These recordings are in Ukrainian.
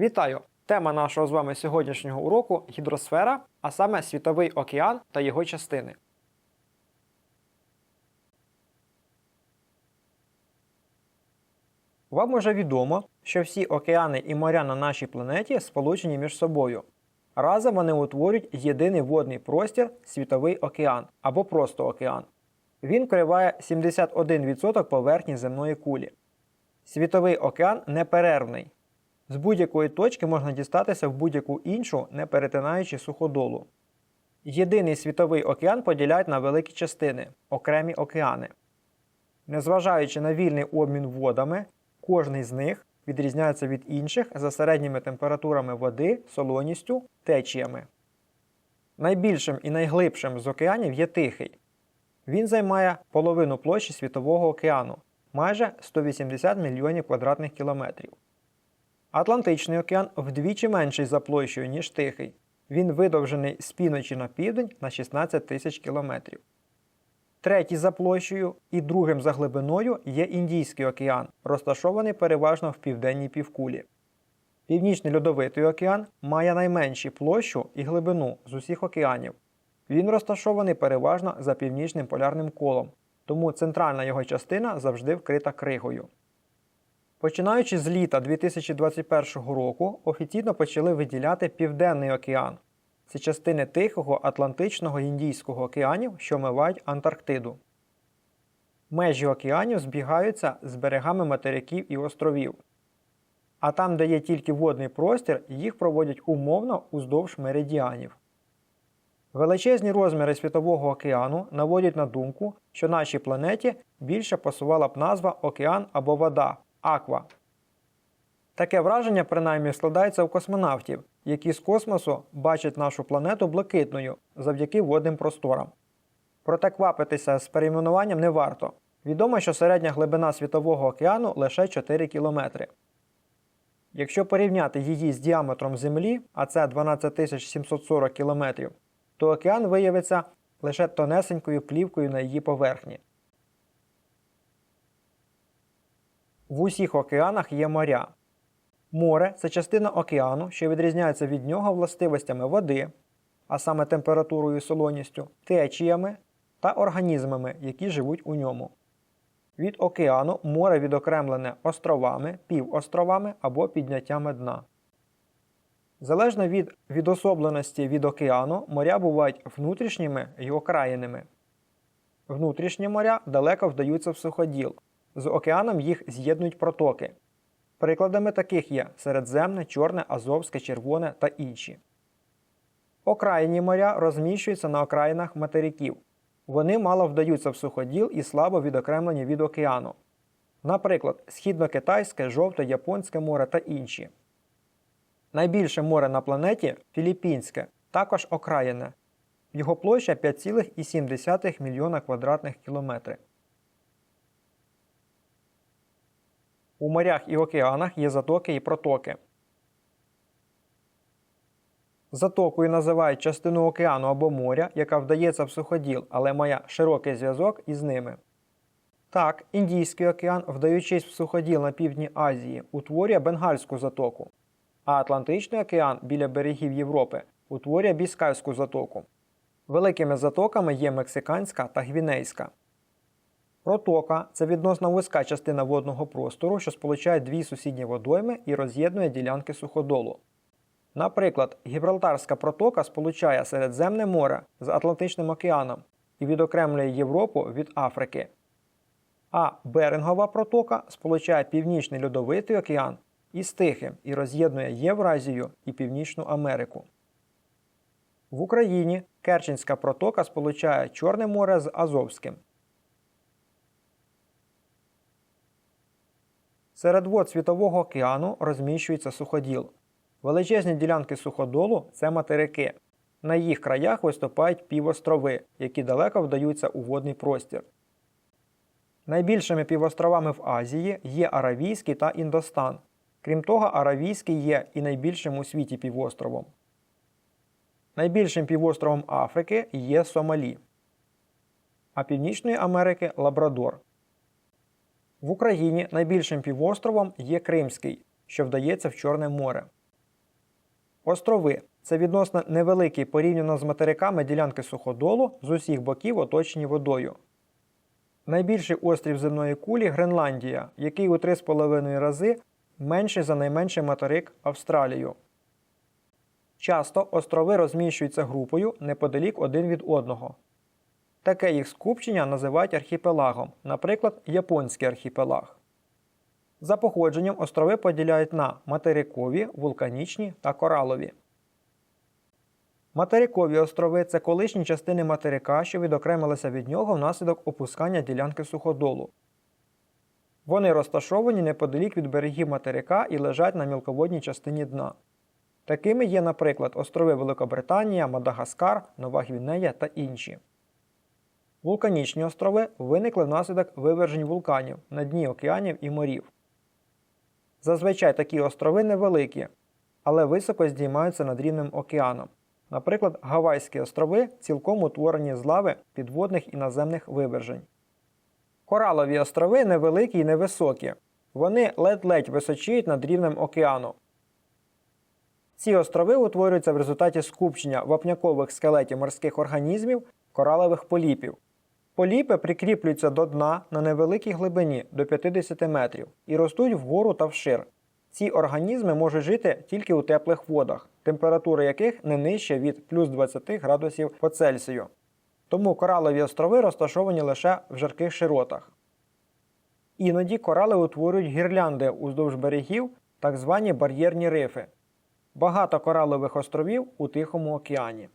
Вітаю! Тема нашого з вами сьогоднішнього уроку гідросфера, а саме Світовий океан та його частини. Вам уже відомо, що всі океани і моря на нашій планеті сполучені між собою. Разом вони утворюють єдиний водний простір Світовий океан або просто океан. Він криває 71% поверхні земної кулі. Світовий океан неперервний. З будь-якої точки можна дістатися в будь-яку іншу, не перетинаючи суходолу. Єдиний світовий океан поділяють на великі частини окремі океани. Незважаючи на вільний обмін водами, кожний з них відрізняється від інших за середніми температурами води, солоністю, течіями. Найбільшим і найглибшим з океанів є Тихий. Він займає половину площі Світового океану майже 180 мільйонів квадратних кілометрів. Атлантичний океан вдвічі менший за площею, ніж Тихий. Він видовжений з півночі на південь на 16 тисяч кілометрів. Третій за площею і другим за глибиною є Індійський океан, розташований переважно в південній півкулі. Північний льодовитий океан має найменшу площу і глибину з усіх океанів. Він розташований переважно за північним полярним колом, тому центральна його частина завжди вкрита кригою. Починаючи з літа 2021 року, офіційно почали виділяти Південний океан. Це частини Тихого, Атлантичного Індійського океанів, що омивають Антарктиду. Межі океанів збігаються з берегами материків і островів. А там, де є тільки водний простір, їх проводять умовно уздовж меридіанів. Величезні розміри Світового океану наводять на думку, що нашій планеті більше пасувала б назва океан або вода аква. Таке враження, принаймні, складається у космонавтів, які з космосу бачать нашу планету блакитною завдяки водним просторам. Проте квапитися з перейменуванням не варто. Відомо, що середня глибина Світового океану лише 4 кілометри. Якщо порівняти її з діаметром Землі, а це 12 740 км, то океан виявиться лише тонесенькою плівкою на її поверхні. В усіх океанах є моря. Море це частина океану, що відрізняється від нього властивостями води, а саме температурою і солоністю, течіями та організмами, які живуть у ньому. Від океану море відокремлене островами, півостровами або підняттями дна. Залежно від відособленості від океану, моря бувають внутрішніми й окраїними. Внутрішні моря далеко вдаються в суходіл. З океаном їх з'єднують протоки. Прикладами таких є Середземне, Чорне, Азовське, Червоне та інші. Окраїнні моря розміщуються на окраїнах материків. Вони мало вдаються в суходіл і слабо відокремлені від океану. Наприклад, Східно-Китайське, Жовте, Японське море та інші. Найбільше море на планеті Філіппінське, також окраїне. Його площа 5,7 мільйона квадратних кілометрів. У морях і океанах є затоки і протоки. Затокою називають частину океану або моря, яка вдається в суходіл, але має широкий зв'язок із ними. Так, Індійський океан, вдаючись в суходіл на півдні Азії, утворює Бенгальську затоку, а Атлантичний океан біля берегів Європи утворює Біскайську затоку. Великими затоками є Мексиканська та Гвінейська. Протока це відносно вузька частина водного простору, що сполучає дві сусідні водойми і роз'єднує ділянки суходолу. Наприклад, Гібралтарська протока сполучає Середземне море з Атлантичним океаном і відокремлює Європу від Африки. А Берингова протока сполучає Північний Льодовитий океан із Тихим і роз'єднує Євразію і Північну Америку. В Україні Керченська протока сполучає Чорне море з Азовським. Серед вод Світового океану розміщується суходіл. Величезні ділянки суходолу це материки. На їх краях виступають півострови, які далеко вдаються у водний простір. Найбільшими півостровами в Азії є Аравійський та Індостан. Крім того, Аравійський є і найбільшим у світі півостровом. Найбільшим півостровом Африки є Сомалі, а Північної Америки Лабрадор. В Україні найбільшим півостровом є Кримський, що вдається в Чорне море. Острови це відносно невеликі порівняно з материками ділянки суходолу з усіх боків оточені водою. Найбільший острів земної кулі Гренландія, який у 3,5 рази менший за найменший материк Австралію. Часто острови розміщуються групою неподалік один від одного. Таке їх скупчення називають архіпелагом, наприклад, Японський архіпелаг. За походженням острови поділяють на материкові, вулканічні та коралові. Материкові острови це колишні частини материка, що відокремилися від нього внаслідок опускання ділянки суходолу. Вони розташовані неподалік від берегів материка і лежать на мілководній частині дна. Такими є, наприклад, острови Великобританія, Мадагаскар, Нова Гвінея та інші. Вулканічні острови виникли внаслідок вивержень вулканів на дні океанів і морів. Зазвичай такі острови невеликі, але високо здіймаються над рівнем океаном. Наприклад, Гавайські острови цілком утворені з лави підводних і наземних вивержень. Коралові острови невеликі і невисокі. Вони ледь-ледь височіють над рівнем океану. Ці острови утворюються в результаті скупчення вапнякових скелетів морських організмів коралових поліпів. Поліпи прикріплюються до дна на невеликій глибині до 50 метрів і ростуть вгору та вшир. Ці організми можуть жити тільки у теплих водах, температура яких не нижча від плюс 20 градусів по Цельсію. Тому коралові острови розташовані лише в жарких широтах. Іноді корали утворюють гірлянди уздовж берегів, так звані бар'єрні рифи. Багато коралових островів у Тихому океані.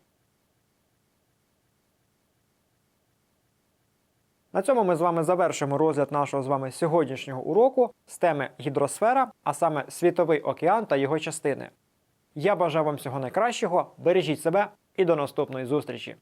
На цьому ми з вами завершимо розгляд нашого з вами сьогоднішнього уроку з теми гідросфера, а саме Світовий океан та його частини. Я бажаю вам всього найкращого, бережіть себе і до наступної зустрічі!